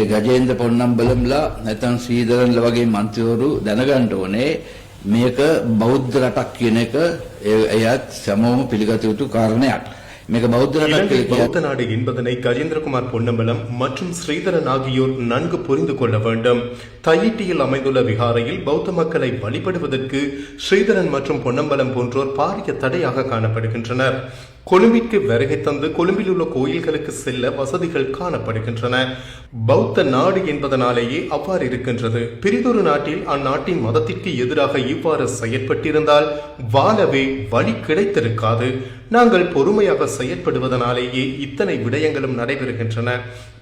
මේ ගජේන්ද්‍ර පොන්නම්බලම්ලා නැත්නම් ශ්‍රීධරන්ල වගේ මන්ත්‍රීවරු දැනගන්න ඕනේ මේක බෞද්ධ රටක් කියන එක ඒ- එයත් සමෝම පිළිගත යුතු කාරණයක්. මේක බෞද්ධ රටක් இலங்கை කියලා பௌத்த நாடு என்பதனை கஜேந்திரகுமார் பொன்னம்பலம் மற்றும் ஸ்ரீதரன் ஆகியோர் நன்கு புரிந்து கொள்ள வேண்டும் தையிட்டியில் அமைந்துள்ள விகாரையில் பௌத்த மக்களை வழிபடுவதற்கு ஸ்ரீதரன் மற்றும் பொன்னம்பலம் போன்றோர் பாரிய தடையாக காணப்படுகின்றனர் கொழும்பிற்கு வருகை தந்து கொழும்பில் உள்ள கோயில்களுக்கு செல்ல வசதிகள் காணப்படுகின்றன. பௌத்த நாடு என்பதனாலேயே அவ்வாறு இருக்கின்றது. பிரிதொரு நாட்டில் அந்நாட்டின் மதத்திற்கு எதிராக இவ்வாறு செயற்பட்டிருந்தால் வாழவே வழி கிடைத்திருக்காது. நாங்கள் பொறுமையாக செயற்படுவதனாலேயே இத்தனை விடயங்களும் நடைபெறுகின்றன.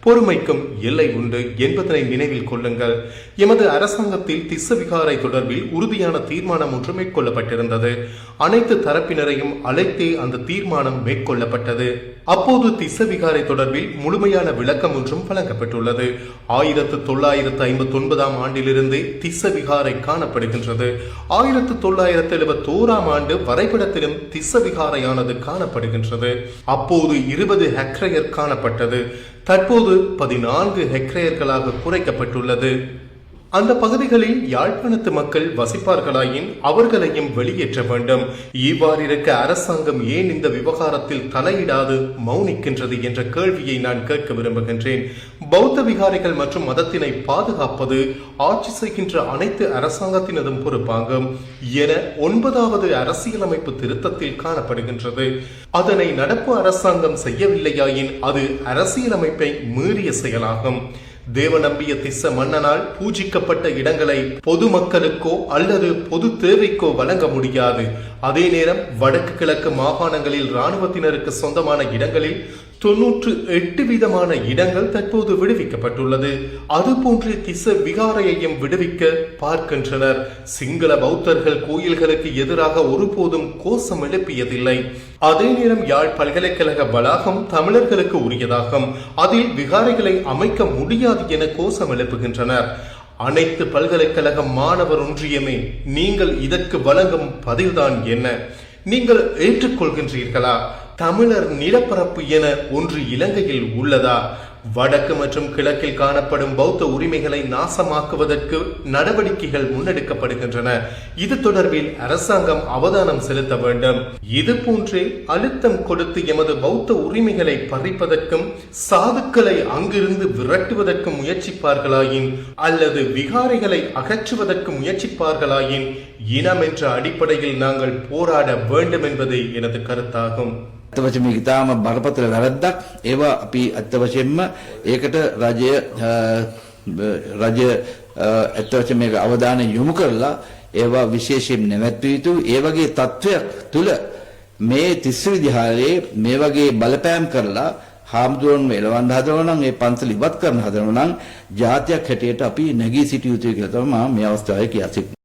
பொறுமைக்கும் எல்லை உண்டு என்பதனை நினைவில் கொள்ளுங்கள். எமது அரசாங்கத்தில் திஸ்ஸவிகாரை தொடர்பில் உறுதியான தீர்மானம் ஒன்று மேற்கொள்ளப்பட்டிருந்தது. அனைத்து தரப்பினரையும் அழைத்தே அந்த தீர்மானம் மேற்கொள்ளப்பட்டது. அப்போது திஸ்ஸவிகாரை தொடர்பில் முழுமையான விளக்கம் ஒன்றும் வழங்கப்பட்டுள்ளது. ஆயிரத்து தொள்ளாயிரத்து ஐம்பத்தி ஒன்பதாம் ஆண்டிலிருந்தே திஸ்ஸவிகாரை காணப்படுகின்றது. ஆயிரத்து தொள்ளாயிரத்து எழுபத்தி ஓராம் ஆண்டு வரைபடத்திலும் திஸ்ஸவிகாரையானது காணப்படுகின்றது. அப்போது இருபது ஹெக்டேயர் காணப்பட்டது. தற்போது பதினான்கு ஹெக்டேயர்களாக குறைக்கப்பட்டுள்ளது. அந்த பகுதிகளில் யாழ்ப்பாணத்து மக்கள் வசிப்பார்களாயின் அவர்களையும் வெளியேற்ற வேண்டும். இவ்வாறிருக்க அரசாங்கம் ஏன் இந்த விவகாரத்தில் தலையிடாது மௌனிக்கின்றது என்ற கேள்வியை நான் கேட்க விரும்புகின்றேன். பௌத்த விகாரிகள் மற்றும் மதத்தினை பாதுகாப்பது ஆட்சி செய்கின்ற அனைத்து அரசாங்கத்தினதும் பொறுப்பாகும் என ஒன்பதாவது அரசியலமைப்பு திருத்தத்தில் காணப்படுகின்றது. அதனை நடப்பு அரசாங்கம் செய்யவில்லையாயின் அது அரசியலமைப்பை மீறிய செயலாகும். தேவ நம்பிய திஸ்ஸ மன்னனால் பூஜிக்கப்பட்ட இடங்களை பொதுமக்களுக்கோ அல்லது பொது தேவைக்கோ வழங்க முடியாது. அதே நேரம் வடக்கு கிழக்கு மாகாணங்களில் இராணுவத்தினருக்கு சொந்தமான இடங்களில் தொன்னூற்று எட்டு வீதமான இடங்கள் தற்போது விடுவிக்கப்பட்டுள்ளது. அதுபோன்று திச விகாரையையும் விடுவிக்க பார்க்கின்றனர். சிங்கள பௌத்தர்கள் கோயில்களுக்கு எதிராக ஒருபோதும் கோஷம் எழுப்பியதில்லை. அதே நேரம் யாழ் பல்கலைக்கழக வளாகம் தமிழர்களுக்கு உரியதாகும். அதில் விகாரைகளை அமைக்க முடியாது என கோஷம் எழுப்புகின்றனர். அனைத்து பல்கலைக்கழக மாணவர் ஒன்றியமே நீங்கள் இதற்கு வழங்கும் பதில்தான் என்ன? நீங்கள் ஏற்றுக்கொள்கின்றீர்களா? தமிழர் நிலப்பரப்பு என ஒன்று இலங்கையில் உள்ளதா? வடக்கு மற்றும் கிழக்கில் காணப்படும் பௌத்த உரிமைகளை நாசமாக்குவதற்கு நடவடிக்கைகள் முன்னெடுக்கப்படுகின்றன. இது தொடர்பில் அரசாங்கம் அவதானம் செலுத்த வேண்டும். இது போன்றே அழுத்தம் கொடுத்து எமது பௌத்த உரிமைகளை பறிப்பதற்கும் சாதுக்களை அங்கிருந்து விரட்டுவதற்கும் முயற்சிப்பார்களாயின் அல்லது விகாரிகளை அகற்றுவதற்கு முயற்சிப்பார்களாயின் இனம் என்ற அடிப்படையில் நாங்கள் போராட வேண்டும் என்பதே எனது கருத்தாகும். ඇත්ත වශයෙන්ම මේක ඉතාම බරපතල වැරද්දක්. ඒවා අපි ඇත්ත වශයෙන්ම ඒකට රජය අ, රජය අ, ඇත්ත වශයෙන්ම මේක අවධානය යොමු කරලා ඒවා විශේෂයෙන් නැවැත්විය යුතු ඒ වගේ තත්ත්වයක් තුල මේ තිස්ස විද්‍යාලයේ මේ වගේ බලපෑම් කරලා හාමුදුරුවන්ව එලවන්න හදනවා නම් ඒ පන්සල ඉවත් කරන්න හදනවා නම් ජාතියක් හැටියට අපි නැගී සිටිය යුතුයි කියලා තමයි මම මේ අවස්ථාවේ කියා සිටින්නේ.